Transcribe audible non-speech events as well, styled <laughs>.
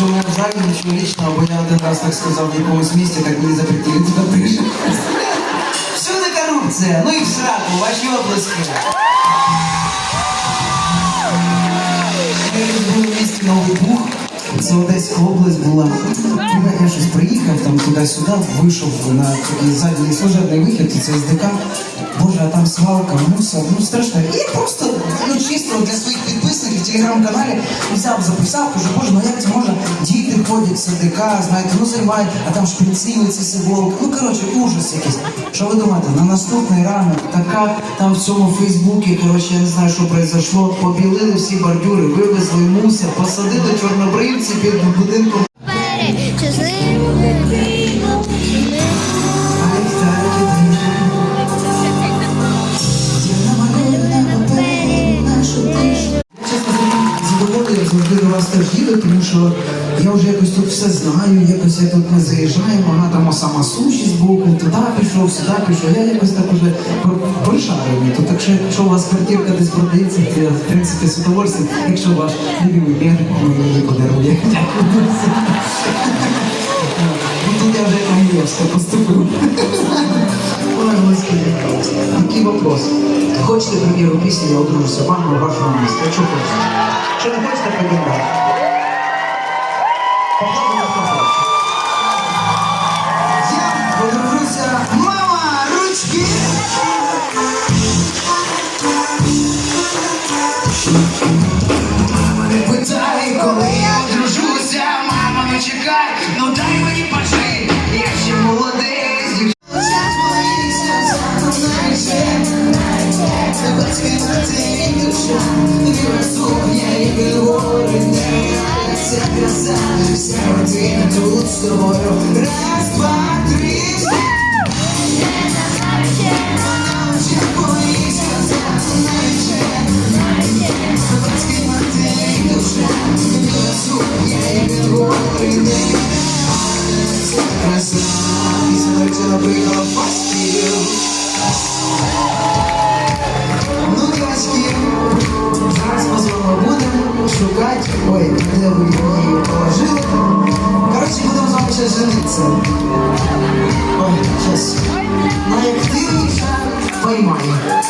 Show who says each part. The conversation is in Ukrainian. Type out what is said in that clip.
Speaker 1: у мене в нічого лічного, бо я один раз так сказав в якомусь місті, так мені запретили туди приїжджати. Всюди корупція, ну і в сраку, ваші місті Новий Буг, це Одеська область була. Я, щось приїхав там туди-сюди, вийшов на такий задній служебний вихід, і це СДК. Боже, там свалка, мусор, ну страшно. І просто ну, чисто для своїх підписників в телеграм-каналі взяв, записав, кажу, боже, ну як це можна? Діти ходять СДК, знаєте, ну займають, а там шприцили, ці сиголки. Ну коротше, ужас якийсь. Що ви думаєте? На наступний ранок така там в цьому Фейсбуці, коротше, я не знаю, що произошло, побілили всі бордюри, вивезли муся, посадили чорнобривці під будинком. Їду, тому що я вже якось тут все знаю, якось я тут не заїжджаю, ага, там сама суші з боку, туди пішов, сюди пішов. Я якось так уже пришарений. То так що якщо у вас квартирка десь продається, то я в принципі з удовольствием, якщо ваш любимий мір мені подарує. Ну, Тут я вже Кам'євська поступив. <laughs> Господи. Вопрос? Хочете прем'єру пісні, я одружуся собаку» у вашому А Якщо хочете. Що не хочете, подібрати? Попробуйте, хто хоче. Я одружуся. Мама, ручки! Мама, Тут з тобою раз, два, три, ще боїшся, знаєш, Заводський мотель, душа, красу, я її говорю, не це шукати, ой, де ви положили. Коротше, будемо з вами ще жениться. Ой, зараз. Найактивніша поймає.